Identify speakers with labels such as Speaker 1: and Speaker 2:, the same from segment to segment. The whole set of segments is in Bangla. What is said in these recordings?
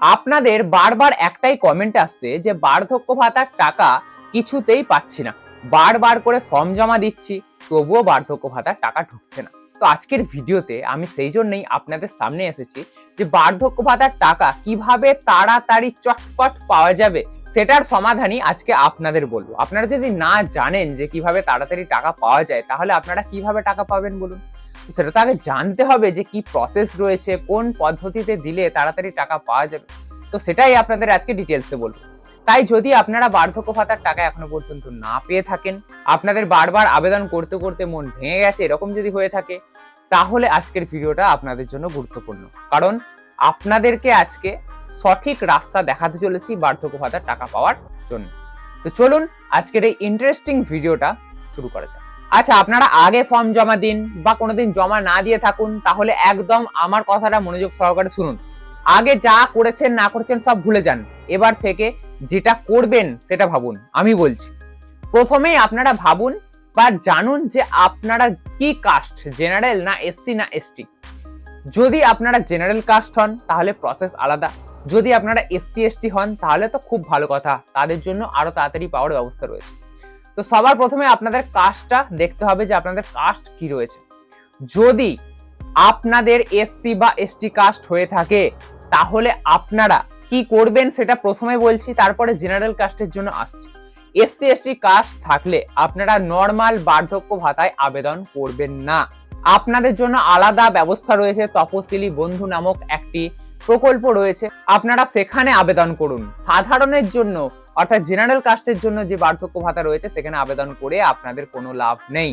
Speaker 1: আপনাদের বারবার একটাই কমেন্ট আসছে যে বার্ধক্য ভাতার টাকা কিছুতেই পাচ্ছি না। বারবার করে ফর্ম জমা দিচ্ছি, তবুও বার্ধক্য ভাতার টাকা ঢুকছে না। তো আজকের ভিডিওতে আমি সেই জন্যই আপনাদের সামনে এসেছি যে বার্ধক্য ভাতার টাকা কীভাবে তাড়াতাড়ি চটপট পাওয়া যাবে, সেটার সমাধানই আজকে আপনাদের বলব। আপনারা যদি না জানেন যে কীভাবে তাড়াতাড়ি টাকা পাওয়া যায়, তাহলে আপনারা কীভাবে টাকা পাবেন বলুন? সেটা তো আগে জানতে হবে যে কি প্রসেস রয়েছে, কোন পদ্ধতিতে দিলে তাড়াতাড়ি টাকা পাওয়া যাবে। তো সেটাই আপনাদের আজকে ডিটেলসে বলব। তাই যদি আপনারা বার্ধক্য ভাতার টাকা এখনও পর্যন্ত না পেয়ে থাকেন, আপনাদের বারবার আবেদন করতে করতে মন ভেঙে গেছে, এরকম যদি হয়ে থাকে, তাহলে আজকের ভিডিওটা আপনাদের জন্য গুরুত্বপূর্ণ। কারণ আপনাদেরকে আজকে সঠিক রাস্তা দেখাতে চলেছি বার্ধক্য ভাতার টাকা পাওয়ার জন্য। তো চলুন আজকের এই ইন্টারেস্টিং ভিডিওটা শুরু করা যাক। আচ্ছা আপনারা আগে ফর্ম জমা দিন বা কোনোদিন জমা না দিয়ে থাকুন, তাহলে একদম আমার কথাটা মনোযোগ সহকারে শুনুন। আগে যা করেছেন, না করেছেন সব ভুলে যান। এবার থেকে যেটা করবেন, সেটা ভাবুন। আমি বলছি, প্রথমেই আপনারা ভাবুন বা জানুন যে আপনারা কি কাস্ট জেনারেল না এসসি না এসটি যদি আপনারা জেনারেল কাস্ট হন, তাহলে প্রসেস আলাদা। যদি আপনারা এসসি এসটি হন, তাহলে তো খুব ভালো কথা। তাদের জন্য আরও তাড়াতাড়ি পাওয়ার ব্যবস্থা রয়েছে। তো সবার প্রথমে আপনাদের কাস্টটা দেখতে হবে যে আপনাদের কাস্ট কি রয়েছে। যদি আপনাদের এসসি বা এসটি কাস্ট হয়ে থাকে, তাহলে আপনারা কি করবেন সেটা প্রথমে বলছি, তারপরে জেনারেল কাস্টের জন্য আসছি। এসসি এসটি কাস্ট থাকলে আপনারা নর্মাল বার্ধক্য ভাতায় আবেদন করবেন না। আপনাদের জন্য আলাদা ব্যবস্থা রয়েছে, তপশিলি বন্ধু নামক একটি প্রকল্প রয়েছে। আপনারা সেখানে আবেদন করুন। সাধারণের জন্য অর্থাৎ জেনারেল কাস্টের জন্য যে বার্ধক্য ভাতা রয়েছে, সেখানে আবেদন করে আপনাদের কোনো লাভ নেই।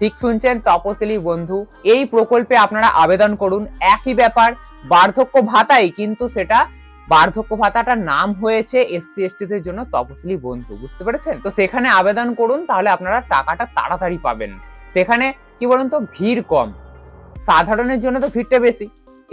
Speaker 1: ঠিক শুনছেন তপশিলি বন্ধু, এই প্রকল্পে আপনারা আবেদন করুন। একই ব্যাপার, বার্ধক্য ভাতাই কিন্তু সেটা, বার্ধক্য ভাতাটার নাম হয়েছে এসসি এসটিদের জন্য তপশিলি বন্ধু, বুঝতে পেরেছেন? তো সেখানে আবেদন করুন, তাহলে আপনারা টাকাটা তাড়াতাড়ি পাবেন। সেখানে কি বলুন তো, ভিড় কম। সাধারণের জন্য তো ভিড়টা বেশি।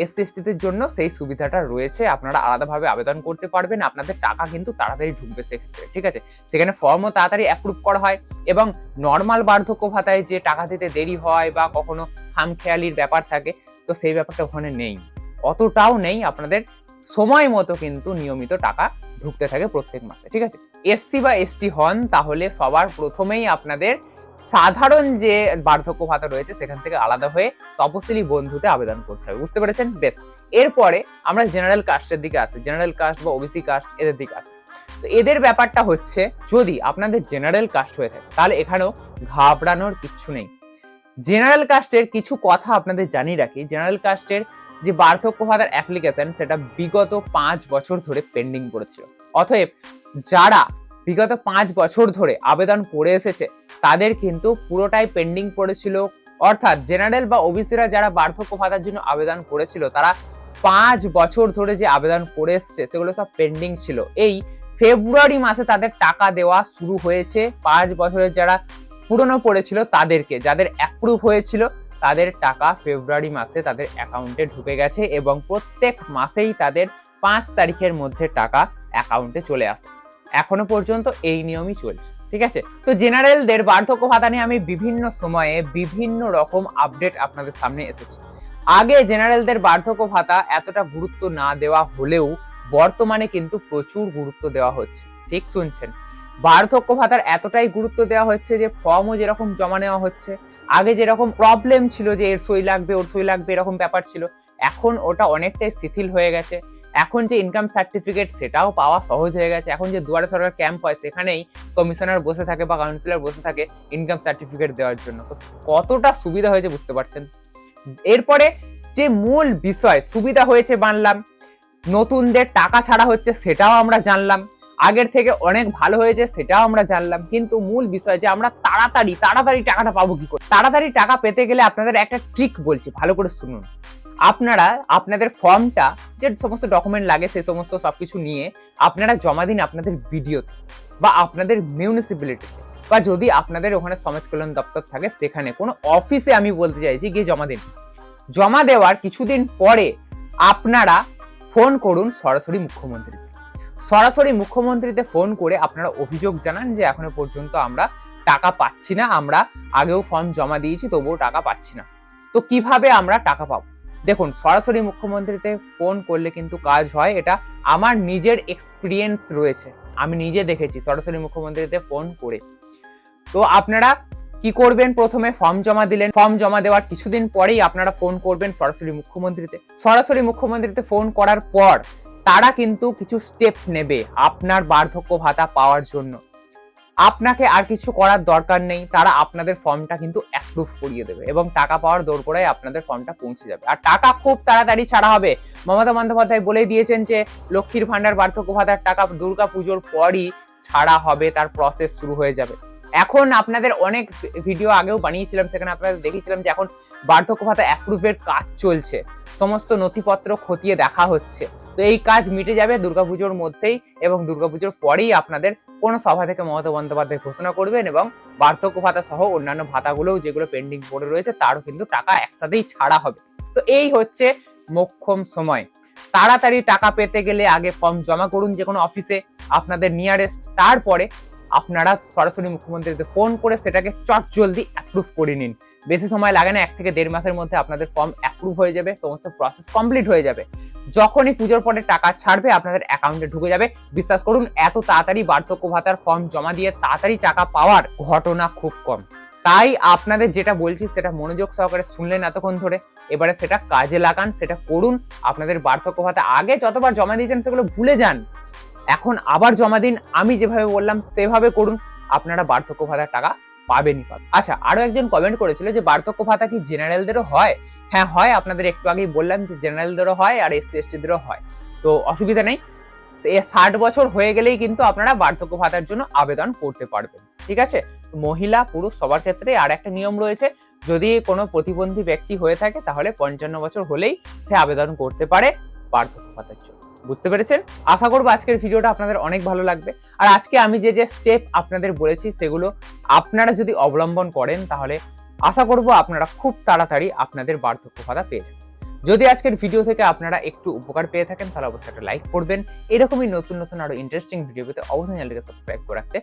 Speaker 1: এসসি এসটিদের জন্য সেই সুবিধাটা রয়েছে, আপনারা আলাদাভাবে আবেদন করতে পারবেন, আপনাদের টাকা কিন্তু তাড়াতাড়ি ঢুকবে সেক্ষেত্রে, ঠিক আছে? সেখানে ফর্মও তাড়াতাড়ি অ্যাপ্রুভ করা হয় এবং নর্মাল বার্ধক্য ভাতায় যে টাকা দিতে দেরি হয় বা কখনো খামখেয়ালির ব্যাপার থাকে, তো সেই ব্যাপারটা ওখানে নেই। অতটাও নেই, আপনাদের সময় মতো কিন্তু নিয়মিত টাকা ঢুকতে থাকে প্রত্যেক মাসে, ঠিক আছে? এসসি বা এসটি হন তাহলে সবার প্রথমেই আপনাদের সাধারণ যে বার্ধক্য ভাতা রয়েছে, সেখান থেকে আলাদা হয়ে তপশিলি বন্ধুতে আবেদন করতে হবে। বুঝতে পেরেছেন? বেশ। এরপরে আমরা জেনারেল কাস্টের দিকে আসি। জেনারেল কাস্ট বা ওবিসি কাস্ট এদের দিকে আসি। তো এদের ব্যাপারটা হচ্ছে, যদি আপনাদের জেনারেল কাস্ট হয়ে থাকে, তাহলে এখানেও ঘাবড়ানোর কিচ্ছু নেই। জেনারেল কাস্টের কিছু কথা আপনাদের জানিয়ে রাখি। জেনারেল কাস্টের যে বার্ধক্য ভাতার অ্যাপ্লিকেশন সেটা বিগত পাঁচ বছর ধরে পেন্ডিং পড়েছিল অতএব যারা বিগত পাঁচ বছর ধরে আবেদন করে এসেছে। তাদের কিন্তু পুরোটাই পেন্ডিং পড়েছিল। অর্থাৎ জেনারেল বা ওবিসিরা যারা বার্ধক্য ভাতার জন্য আবেদন করেছিল, তারা পাঁচ বছর ধরে যে আবেদন করে এসছে, সেগুলো সব পেন্ডিং ছিল। এই ফেব্রুয়ারি মাসে তাদের টাকা দেওয়া শুরু হয়েছে। পাঁচ বছরের যারা পুরনো পড়েছিল, তাদেরকে যাদের অ্যাপ্রুভ হয়েছিল, তাদের টাকা ফেব্রুয়ারি মাসে তাদের অ্যাকাউন্টে ঢুকে গেছে এবং প্রত্যেক মাসেই তাদের পাঁচ তারিখের মধ্যে টাকা অ্যাকাউন্টে চলে আসে। এখনও পর্যন্ত এই নিয়মই চলছে, ঠিক আছে? তো জেনারেলদের বার্ধক্য ভাতা নিয়ে আমি বিভিন্ন সময়ে বিভিন্ন রকম আপডেট আপনাদের সামনে এসেছি। আগে জেনারেলদের বার্ধক্য ভাতা এতটা গুরুত্ব না দেওয়া হলেও বর্তমানে কিন্তু প্রচুর গুরুত্ব দেওয়া হচ্ছে, ঠিক শুনছেন? বার্ধক্য ভাতার এতটাই গুরুত্ব দেওয়া হচ্ছে যে ফর্মও যেরকম জমা নেওয়া হচ্ছে, আগে যেরকম প্রবলেম ছিল যে এর সই লাগবে, ওর সই লাগবে, এরকম ব্যাপার ছিল, এখন ওটা অনেকটাই শিথিল হয়ে গেছে। এখন যে ইনকাম সার্টিফিকেট সেটাও পাওয়া সহজ হয়ে গেছে। এখন যে দুয়ারে সরকার ক্যাম্প হয়, সেখানেই কমিশনার বসে থাকে বা কাউন্সিলর বসে থাকে ইনকাম সার্টিফিকেট দেওয়ার জন্য। তো কতটা সুবিধা হয়েছে বুঝতে পারছেন? এরপরে যে মূল বিষয়, সুবিধা হয়েছে মানলাম নতুনদের টাকা ছাড়া হচ্ছে সেটাও আমরা জানলাম। আগের থেকে অনেক ভালো হয়েছে, সেটাও আমরা জানলাম। কিন্তু মূল বিষয় যে আমরা তাড়াতাড়ি তাড়াতাড়ি টাকাটা পাবো কি করে? তাড়াতাড়ি টাকা পেতে গেলে আপনাদের একটা ট্রিক বলছি, ভালো করে শুনুন। আপনারা আপনাদের ফর্মটা যে সমস্ত ডকুমেন্ট লাগে সেই সমস্ত সবকিছু নিয়ে আপনারা জমা দিন আপনাদের ভিডিওতে বা আপনাদের মিউনিসিপ্যালিটিতে বা যদি আপনাদের ওখানে সমাজ কল্যাণ দপ্তর থাকে, সেখানে কোনো অফিসে আমি বলতে চাইছি গিয়ে জমা দিন। জমা দেওয়ার কিছুদিন পরে আপনারা ফোন করুন সরাসরি মুখ্যমন্ত্রীকে সরাসরি মুখ্যমন্ত্রীতে ফোন করে আপনারা অভিযোগ জানান যে এখনও পর্যন্ত আমরা টাকা পাচ্ছি না, আমরা আগেও ফর্ম জমা দিয়েছি, তবুও টাকা পাচ্ছি না। তো কীভাবে আমরা টাকা পাবো? দেখুন, সরাসরি মুখ্যমন্ত্রীতে ফোন করলে কিন্তু কাজ হয়। এটা আমার নিজের এক্সপিরিয়েন্স রয়েছে। আমি নিজে দেখেছি, সরাসরি মুখ্যমন্ত্রীতে ফোন করে। তো আপনারা কি করবেন? প্রথমে ফর্ম জমা দিলেন। ফর্ম জমা দেওয়ার কিছুদিন পরেই আপনারা ফোন করবেন সরাসরি মুখ্যমন্ত্রীতে। সরাসরি মুখ্যমন্ত্রীতে ফোন করার পর তারা কিন্তু কিছু স্টেপ নেবে আপনার বার্ধক্য ভাতা পাওয়ার জন্য। আপনাকে আর কিছু করার দরকার নেই, তারা আপনাদের ফর্মটা কিন্তু অ্যাপ্রুভ করিয়ে দেবে এবং টাকা পাওয়ার দৌড়গোড়ায় আপনাদের ফর্মটা পৌঁছে যাবে। আর টাকা খুব তাড়াতাড়ি ছাড়া হবে। মমতা বন্দ্যোপাধ্যায় বলেই দিয়েছেন যে, লক্ষ্মীর ভান্ডার বার্ধক্য ভাতার টাকা দুর্গা পুজোর পরই ছাড়া হবে, তার প্রসেস শুরু হয়ে যাবে। এখন আপনাদের অনেক ভিডিও আগেও বানিয়েছিলাম, সেখানে আপনাদের দেখিয়েছিলাম যে এখন বার্ধক্য ভাতা অ্যাপ্রুভের কাজ চলছে। সমস্ত নথিপত্র খতিয়ে দেখা হচ্ছে। তো এই কাজ মিটে যাবে দুর্গাপুজোর মধ্যেই এবং দুর্গাপুজোর পরেই আপনাদের কোনো সভা থেকে মমতা বন্দ্যোপাধ্যায় ঘোষণা করবেন এবং বার্ধক্য ভাতা সহ অন্যান্য ভাতাগুলোও যেগুলো পেন্ডিং পড়ে রয়েছে, তারও কিন্তু টাকা একসাথেই ছাড়া হবে। তো এই হচ্ছে মোক্ষম সময়। তাড়াতাড়ি টাকা পেতে গেলে আগে ফর্ম জমা করুন যে কোনো অফিসে আপনাদের নিয়ারেস্ট তারপরে আপনারা সরাসরি মুখ্যমন্ত্রীতে ফোন করে সেটাকে চট জলদি অ্যাপ্রুভ করে নিন। বেশি সময় লাগে না, এক থেকে দেড় মাসের মধ্যে আপনাদের ফর্ম অ্যাপ্রুভ হয়ে যাবে, সমস্ত প্রসেস কমপ্লিট হয়ে যাবে। যখনই পুজোর পরে টাকা ছাড়বে, আপনাদের অ্যাকাউন্টে ঢুকে যাবে। বিশ্বাস করুন, এত তাড়াতাড়ি বার্ধক্য ভাতার ফর্ম জমা দিয়ে তাড়াতাড়ি টাকা পাওয়ার ঘটনা খুব কম। তাই আপনাদের যেটা বলছি, সেটা মনোযোগ সহকারে শুনলেন এতক্ষণ ধরে। এবারে সেটা কাজে লাগান, সেটা করুন। আপনাদের বার্ধক্য ভাতা আগে যতবার জমা দিয়েছেন, সেগুলো ভুলে যান। এখন আবার জমা দিন, আমি যেভাবে বললাম, সেভাবে করুন। আপনারা বার্ধক্য ভাতার টাকা পাবেনই পাবেন। আচ্ছা আরও একজন কমেন্ট করেছিল যে, বার্ধক্য ভাতা কি জেনারেলদেরও হয়? হ্যাঁ হয়, আপনাদের একটু আগেই বললাম যে জেনারেলদেরও হয় আর এসসি এসটিদেরও হয়। তো অসুবিধা নেই। ষাট বছর হয়ে গেলেই কিন্তু আপনারা বার্ধক্য ভাতার জন্য আবেদন করতে পারবেন। ঠিক আছে? মহিলা, পুরুষ সবার ক্ষেত্রে আর একটা নিয়ম রয়েছে। যদি কোনো প্রতিবন্ধী ব্যক্তি হয়ে থাকে, তাহলে পঞ্চান্ন বছর হলেই সে আবেদন করতে পারে বার্ধক্য ভাতার জন্য। বুঝতে পেরেছেন? আশা করব আজকের ভিডিওটা আপনাদের অনেক ভালো লাগবে। আর আজকে আমি যে যে স্টেপ আপনাদের বলেছি, সেগুলো আপনারা যদি অবলম্বন করেন, তাহলে আশা করব আপনারা খুব তাড়াতাড়ি আপনাদের বার্ধক্য ভাতা পেয়ে যাবেন। যদি আজকের ভিডিও থেকে আপনারা একটু উপকার পেয়ে থাকেন, তাহলে অবশ্যই একটা লাইক করবেন। এরকমই নতুন নতুন আরও ইন্টারেস্টিং ভিডিও পেতে অবশ্যই চ্যানেলটিকে সাবস্ক্রাইব করে রাখতে